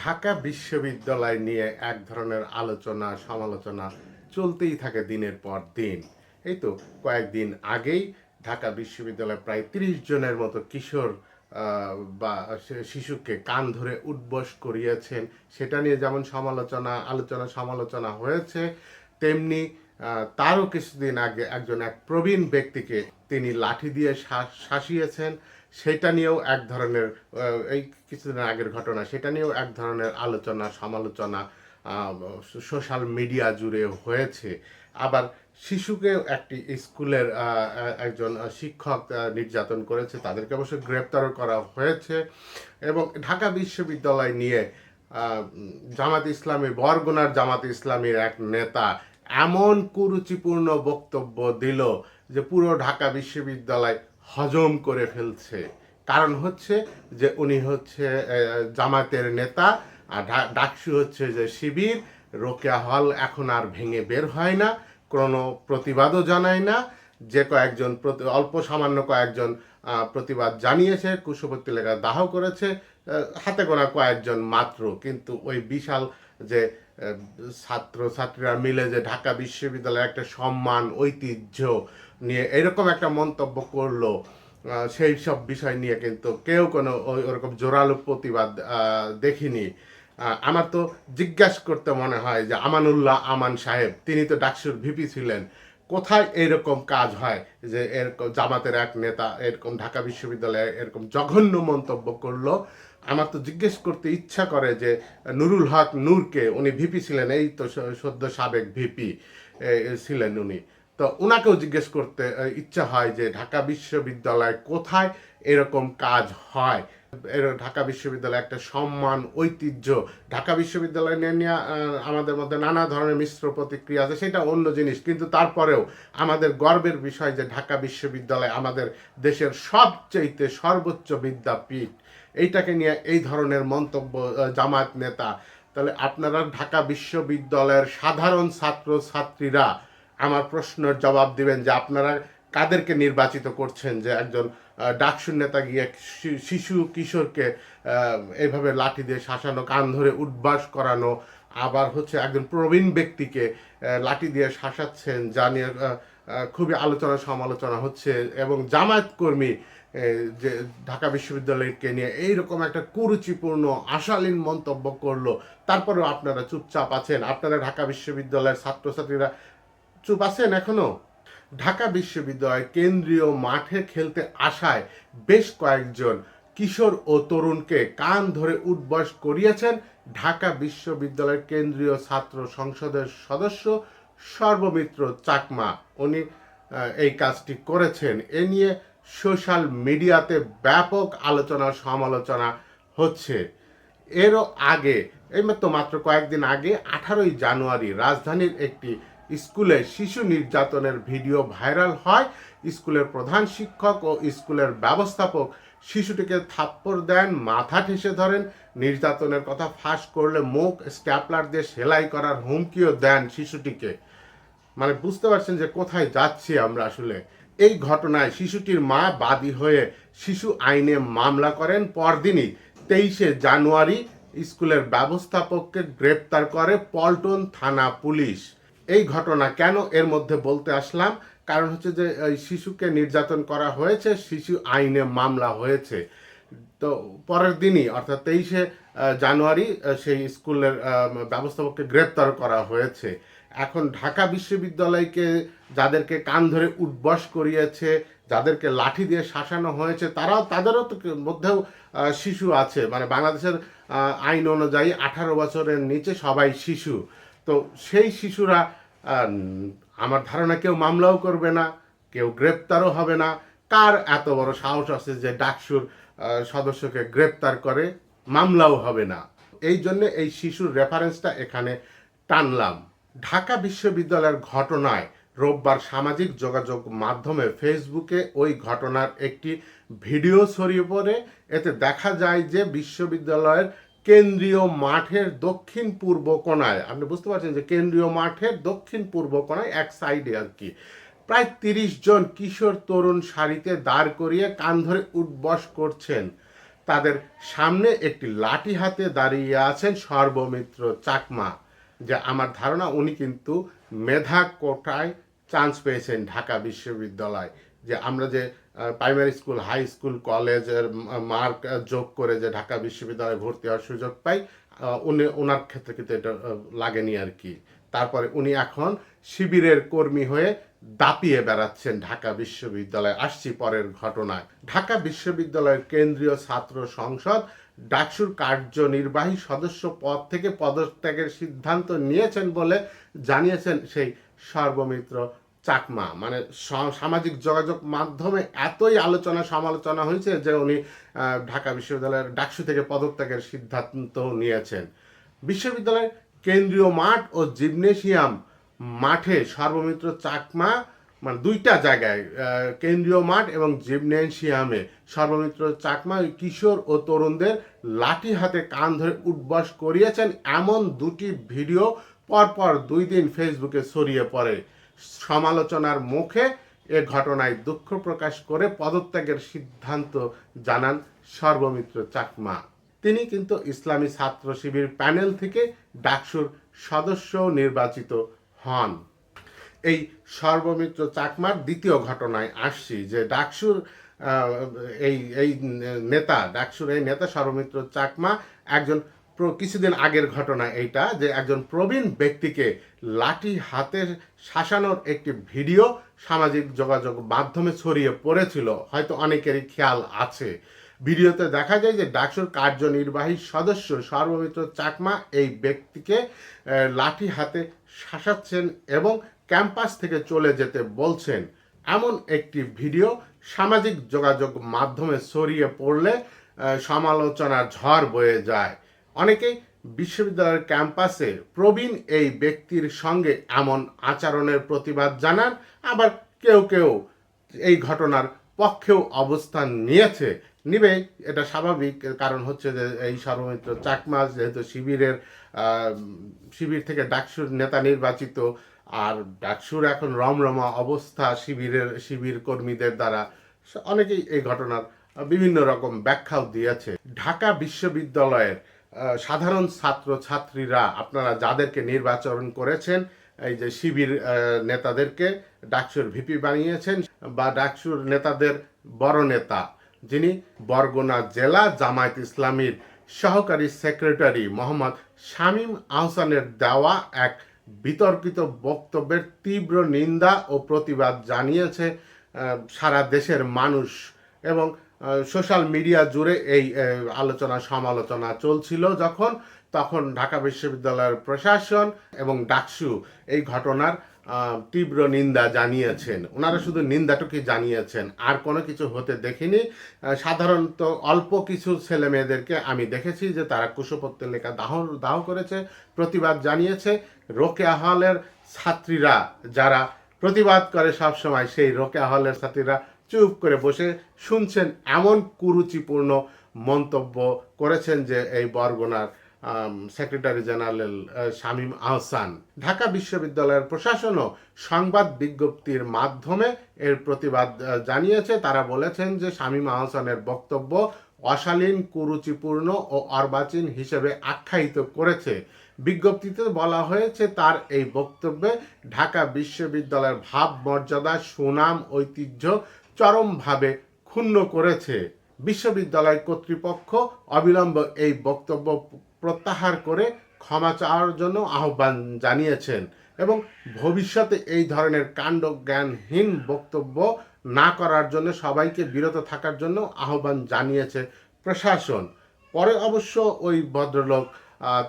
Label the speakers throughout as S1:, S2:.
S1: ঢাকা বিশ্ববিদ্যালয় নিয়ে এক ধরনের আলোচনা, সমালোচনা চলতেই থাকে দিনের পর দিন। এই তো কয়েকদিন আগেই ঢাকা বিশ্ববিদ্যালয়ে প্রায় তিরিশ জনের মতো কিশোর বা শিশুকে কান ধরে উদ্বস করিয়েছেন। সেটা নিয়ে যেমন সমালোচনা, আলোচনা, সমালোচনা হয়েছে, তেমনি তারও কিছুদিন আগে একজন এক প্রবীণ ব্যক্তিকে তিনি লাঠি দিয়ে শাসিয়েছেন। সেটা নিয়েও এক ধরনের এই কিছুদিন আগের ঘটনা, সেটা নিয়েও এক ধরনের আলোচনা, সমালোচনা সোশ্যাল মিডিয়া জুড়ে হয়েছে। আবার শিশুকেও একটি স্কুলের একজন শিক্ষক নির্যাতন করেছে, তাদেরকে অবশ্য গ্রেপ্তারও করা হয়েছে এবং ঢাকা বিশ্ববিদ্যালয় নিয়ে জামাত ইসলামী, বরগুনার জামাত ইসলামীর এক নেতা এমন কুরুচিপূর্ণ বক্তব্য দিল যে পুরো ঢাকা বিশ্ববিদ্যালয় হজম করে ফেলছে। কারণ হচ্ছে যে উনি হচ্ছে জামাতের নেতা, আর ডাকসু হচ্ছে যে শিবির, রোকেয়া হল এখন আর ভেঙে বের হয় না, কোনো প্রতিবাদও জানায় না। যে কয়েকজন অল্প সামান্য কয়েকজন প্রতিবাদ জানিয়েছে কুশপত্তি লেখা দাহ করেছে হাতে গোনা কয়েকজন মাত্র, কিন্তু ওই বিশাল যে ছাত্র ছাত্রীরা মিলে যে ঢাকা বিশ্ববিদ্যালয়ের একটা সম্মান, ঐতিহ্য নিয়ে এরকম একটা মন্তব্য করল সেই সব বিষয় নিয়ে কিন্তু কেউ কোনো ওরকম জোরালো প্রতিবাদ দেখিনি। আমার তো জিজ্ঞাসা করতে মনে হয় যে আমানুল্লাহ আমান সাহেব, তিনি তো ডাকসুর ভিপি ছিলেন, কোথায় এরকম কাজ হয় যে এরকম জামাতের এক নেতা এরকম ঢাকা বিশ্ববিদ্যালয়ে এরকম জঘন্য মন্তব্য করল? আমার তো জিজ্ঞেস করতে ইচ্ছা করে যে নুরুল হক নূরকে উনি ভিপি ছিলেন, এই তো সদ্য সাবেক ভিপি ছিলেন উনি। তো ওনাকেও জিজ্ঞেস করতে ইচ্ছা হয় যে ঢাকা বিশ্ববিদ্যালয় কোথায় এরকম কাজ হয়? এর, ঢাকা বিশ্ববিদ্যালয় একটা সম্মান, ঐতিহ্য, ঢাকা বিশ্ববিদ্যালয় নিয়ে নিয়ে আমাদের মধ্যে নানা ধরনের মিশ্র প্রতিক্রিয়া আছে, সেটা অন্য জিনিস। কিন্তু তারপরেও আমাদের গর্বের বিষয় যে ঢাকা বিশ্ববিদ্যালয় আমাদের দেশের সবচেয়ে সর্বোচ্চ বিদ্যাপীঠ। এইটাকে নিয়ে এই ধরনের মন্তব্য জামায়াত নেতা। তাহলে আপনারা ঢাকা বিশ্ববিদ্যালয়ের সাধারণ ছাত্র ছাত্রীরা আমার প্রশ্নের জবাব দিবেন যে আপনারা কাদেরকে নির্বাচিত করছেন? যে একজন ডাকসুর নেতা গিয়ে শিশু কিশোরকে এইভাবে লাঠি দিয়ে শাসানো, কান ধরে উদ্বাস করানো, আবার হচ্ছে একজন প্রবীণ ব্যক্তিকে লাঠি দিয়ে শাসাচ্ছেন যা নিয়ে খুবই আলোচনা সমালোচনা হচ্ছে এবং জামায়াত কর্মী যে ঢাকা বিশ্ববিদ্যালয়কে নিয়ে এইরকম একটা কুরুচিপূর্ণ, আশালীন মন্তব্য করল। তারপরেও আপনারা চুপচাপ আছেন। আপনারা ঢাকা বিশ্ববিদ্যালয়ের ছাত্রছাত্রীরা চুপ আছেন এখনও ঢাকা বিশ্ববিদ্যালয় কেন্দ্রীয় মাঠে খেলতে আসায় বেশ কয়েকজন কিশোর ও তরুণকে কান ধরে উদ্বাস করিয়েছেন ঢাকা বিশ্ববিদ্যালয়ের কেন্দ্রীয় ছাত্র সংসদের সদস্য সর্বমিত্র চাকমা। উনি এই কাজটি করেছেন। এ নিয়ে সোশ্যাল মিডিয়াতে ব্যাপক আলোচনা, সমালোচনা হচ্ছে। এরও আগে, এই মাত্র মাত্র কয়েকদিন আগে, আঠারোই জানুয়ারি, রাজধানীর একটি স্কুলে শিশু নির্যাতনের ভিডিও ভাইরাল হয়। স্কুলের প্রধান শিক্ষক ও স্কুলের ব্যবস্থাপক শিশুটিকে থাপ্পড় দেন, মাথা ঠেসে ধরেন, নির্যাতনের কথা ফাঁস করলে মুখ স্ট্যাপলার দিয়ে সেলাই করার হুমকিও দেন শিশুটিকে। মানে বুঝতে পারছেন যে কোথায় যাচ্ছি আমরা আসলে। এই ঘটনায় শিশুটির মা বাদী হয়ে শিশু আইনে মামলা করেন। পরদিনই তেইশে জানুয়ারি স্কুলের ব্যবস্থাপককে গ্রেপ্তার করে পল্টন থানা পুলিশ। এই ঘটনা কেন এর মধ্যে বলতে আসলাম? কারণ হচ্ছে যে শিশুকে নির্যাতন করা হয়েছে, শিশু আইনে মামলা হয়েছে। তো পরের দিনই, অর্থাৎ তেইশে জানুয়ারি সেই স্কুলের ব্যবস্থাপককে গ্রেপ্তার করা হয়েছে। এখন ঢাকা বিশ্ববিদ্যালয়কে যাদেরকে কান ধরে উদ্বস করিয়েছে, যাদেরকে লাঠি দিয়ে শাসানো হয়েছে, তারাও, তাদেরও তো মধ্যেও শিশু আছে। মানে বাংলাদেশের আইন অনুযায়ী আঠারো বছরের নিচে সবাই শিশু। তো সেই শিশুরা আমার ধারণা কেউ মামলাও করবে না, কেউ গ্রেপ্তারও হবে না। কার এত বড় সাহস আছে যে ডাকসুর সদস্যকে গ্রেপ্তার করে? মামলাও হবে না। এই জন্য এই শিশুর রেফারেন্সটা এখানে টানলাম। ঢাকা বিশ্ববিদ্যালয়ের ঘটনায় রোববার সামাজিক যোগাযোগ মাধ্যমে ফেসবুকে ওই ঘটনার একটি ভিডিও ছড়িয়ে পড়ে। এতে দেখা যায় যে বিশ্ববিদ্যালয়ের কেন্দ্রীয় মাঠের দক্ষিণ পূর্ব কোণায়, আপনি বুঝতে পারছেন যে কেন্দ্রীয় মাঠের দক্ষিণ পূর্ব কোণায় এক সাইডে আর কি। প্রায় তিরিশ জন কিশোর তরুণ সারিতে দাঁড় করিয়ে কান ধরে উঠবস করছেন। তাদের সামনে একটি লাঠি হাতে দাঁড়িয়ে আছেন সর্বমিত্র চাকমা, যে আমার ধারণা উনি কিন্তু মেধা কোটায় চান্স পেয়েছেন ঢাকা বিশ্ববিদ্যালয়। যে আমরা যে প্রাইমারি স্কুল হাই স্কুল কলেজের মার্ক যোগ করে যে ঢাকা বিশ্ববিদ্যালয়ে ভর্তি হওয়ার সুযোগ পাই উনি ওনার ক্ষেত্রে কিন্তু এটা লাগেনি আর কি। তারপরে উনি এখন শিবিরের কর্মী হয়ে দাপিয়ে বেড়াচ্ছেন ঢাকা বিশ্ববিদ্যালয়ে। আসছি পরের ঘটনায়। ঢাকা বিশ্ববিদ্যালয়ের কেন্দ্রীয় ছাত্র সংসদ ডাকসুর কার্যনির্বাহী সদস্য পদ থেকে পদত্যাগের সিদ্ধান্ত নিয়েছেন বলে জানিয়েছেন সেই সর্বমিত্র চাকমা মানে সামাজিক যোগাযোগ মাধ্যমে এতই আলোচনা সমালোচনা হয়েছে যে উনি ঢাকা বিশ্ববিদ্যালয়ের ডাকসু থেকে পদত্যাগের সিদ্ধান্ত নিয়েছেন। বিশ্ববিদ্যালয়ের কেন্দ্রীয় মাঠ ও জিমনেশিয়াম মাঠে সর্বমিত্র চাকমা মানে দুইটা জায়গায় কেন্দ্রীয় মাঠ এবং জিমনেশিয়ামে সর্বমিত্র চাকমা কিশোর ও তরুণদের লাঠি হাতে কান ধরে উঠবাস করিয়েছেন। এমন দুটি ভিডিও পরপর দুই দিন ফেসবুকে ছড়িয়ে পড়ে। সমালোচনার মুখে এ ঘটনায় দুঃখ প্রকাশ করে পদত্যাগের সিদ্ধান্ত জানান সর্বমিত্র চাকমা। তিনি কিন্তু ইসলামী ছাত্র শিবির প্যানেল থেকে ডাকসুর সদস্য নির্বাচিত হন। এই সর্বমিত্র চাকমার দ্বিতীয় ঘটনায় আসছি যে ডাকসুর এই এই নেতা, ডাকসুর এই নেতা সর্বমিত্র চাকমা একজন কিছুদিন আগের ঘটনা এইটা, যে একজন প্রবীণ ব্যক্তিকে লাঠি হাতে শাসানোর একটি ভিডিও সামাজিক যোগাযোগ মাধ্যমে ছড়িয়ে পড়েছিল। হয়তো অনেকেরই খেয়াল আছে। ভিডিওতে দেখা যায় যে ডাকসুর কার্যনির্বাহী সদস্য সর্বমিত্র চাকমা এই ব্যক্তিকে লাঠি হাতে শাসাচ্ছেন এবং ক্যাম্পাস থেকে চলে যেতে বলছেন। এমন একটি ভিডিও সামাজিক যোগাযোগ মাধ্যমে ছড়িয়ে পড়লে সমালোচনার ঝড় বয়ে যায়। অনেকেই বিশ্ববিদ্যালয়ের ক্যাম্পাসে প্রবীণ এই ব্যক্তির সঙ্গে এমন আচরণের প্রতিবাদ জানান, আবার কেউ কেউ এই ঘটনার পক্ষেও অবস্থান নিয়েছে। নিবে, এটা স্বাভাবিক কারণ হচ্ছে যে এই সর্বমিত্র চাকমা যেহেতু শিবিরের শিবির থেকে ডাকসুর নেতা নির্বাচিত, আর ডাকসুর এখন রমরমা অবস্থা শিবিরের, শিবির কর্মীদের দ্বারা, অনেকেই এই ঘটনার বিভিন্ন রকম ব্যাখ্যাও দিয়েছে। ঢাকা বিশ্ববিদ্যালয়ের সাধারণ ছাত্র, ছাত্রীরা আপনারা যাদেরকে নির্বাচন করেছেন, এই যে শিবির নেতাদেরকে ডাকসুর ভিপি বানিয়েছেন বা ডাকসুর নেতাদের বড় নেতা যিনি বরগুনা জেলা জামায়াত ইসলামীর সহকারী সেক্রেটারি মোহাম্মদ শামীম আহসানের দেওয়া এক বিতর্কিত বক্তব্যের তীব্র নিন্দা ও প্রতিবাদ জানিয়েছে সারা দেশের মানুষ এবং সোশ্যাল মিডিয়া জুড়ে এই আলোচনা, সমালোচনা চলছিল যখন, তখন ঢাকা বিশ্ববিদ্যালয়ের প্রশাসন এবং ডাকসু এই ঘটনার তীব্র নিন্দা জানিয়েছেন। ওনারা শুধু নিন্দাটুকুই জানিয়েছেন, আর কোনো কিছু হতে দেখিনি। সাধারণত অল্প কিছু ছেলে মেয়েদেরকে আমি দেখেছি যে তারা কুশপত্রের লেখা দাহ দাহ করেছে, প্রতিবাদ জানিয়েছে। রোকেয়া হলের ছাত্রীরা যারা প্রতিবাদ করে সবসময়, সেই রোকেয়া হলের ছাত্রীরা চুপ করে বসে শুনছেন এমন কুরুচিপূর্ণ মন্তব্য করেছেন যে এই বরগুনার সেক্রেটারি জেনারেল শামীম আহসান। ঢাকা বিশ্ববিদ্যালয়ের প্রশাসনও সংবাদ বিজ্ঞপ্তির মাধ্যমে এর প্রতিবাদ জানিয়েছে। তারা বলেছেন যে শামীম আহসানের বক্তব্য অশালীন, কুরুচিপূর্ণ ও অর্বাচীন হিসেবে আখ্যায়িত করেছে। বিজ্ঞপ্তিতে বলা হয়েছে, তার এই বক্তব্যে ঢাকা বিশ্ববিদ্যালয়ের ভাব মর্যাদা সুনাম, ঐতিহ্য চরমভাবে ক্ষুণ্ণ করেছে। বিশ্ববিদ্যালয় কর্তৃপক্ষ অবিলম্ব এই বক্তব্য প্রত্যাহার করে ক্ষমা চাওয়ার জন্য আহ্বান জানিয়েছেন এবং ভবিষ্যতে এই ধরনের কাণ্ড জ্ঞানহীন বক্তব্য না করার জন্য সবাইকে বিরত থাকার জন্য আহ্বান জানিয়েছে প্রশাসন। পরে অবশ্য ওই ভদ্রলোক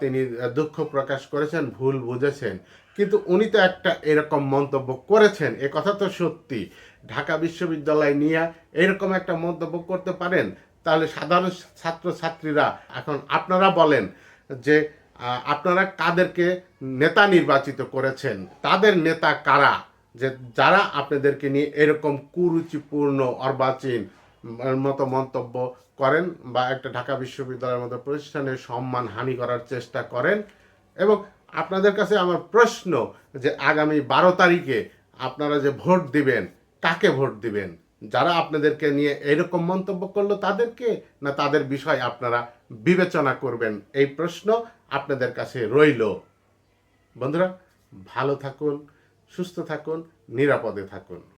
S1: তিনি দুঃখ প্রকাশ করেছেন, ভুল বুঝেছেন। কিন্তু উনি তো একটা এরকম মন্তব্য করেছেন, এ কথা তো সত্যি। ঢাকা বিশ্ববিদ্যালয় নিয়ে এরকম একটা মন্তব্য করতে পারেন, তাহলে সাধারণ ছাত্র ছাত্রীরা এখন আপনারা বলেন যে আপনারা কাদেরকে নেতা নির্বাচিত করেছেন? তাদের নেতা কারা? যে যারা আপনাদেরকে নিয়ে এরকম কুরুচিপূর্ণ, অর্বাচীন মতো মন্তব্য করেন বা একটা ঢাকা বিশ্ববিদ্যালয়ের মতো প্রতিষ্ঠানের সম্মান হানি করার চেষ্টা করেন এবং আপনাদের কাছে আমার প্রশ্ন যে আগামী বারো তারিখে আপনারা যে ভোট দিবেন কাকে ভোট দিবেন? যারা আপনাদেরকে নিয়ে এরকম মন্তব্য করল তাদেরকে না তাদের বিষয় আপনারা বিবেচনা করবেন? এই প্রশ্ন আপনাদের কাছে রইল। বন্ধুরা, ভালো থাকুন, সুস্থ থাকুন, নিরাপদে থাকুন।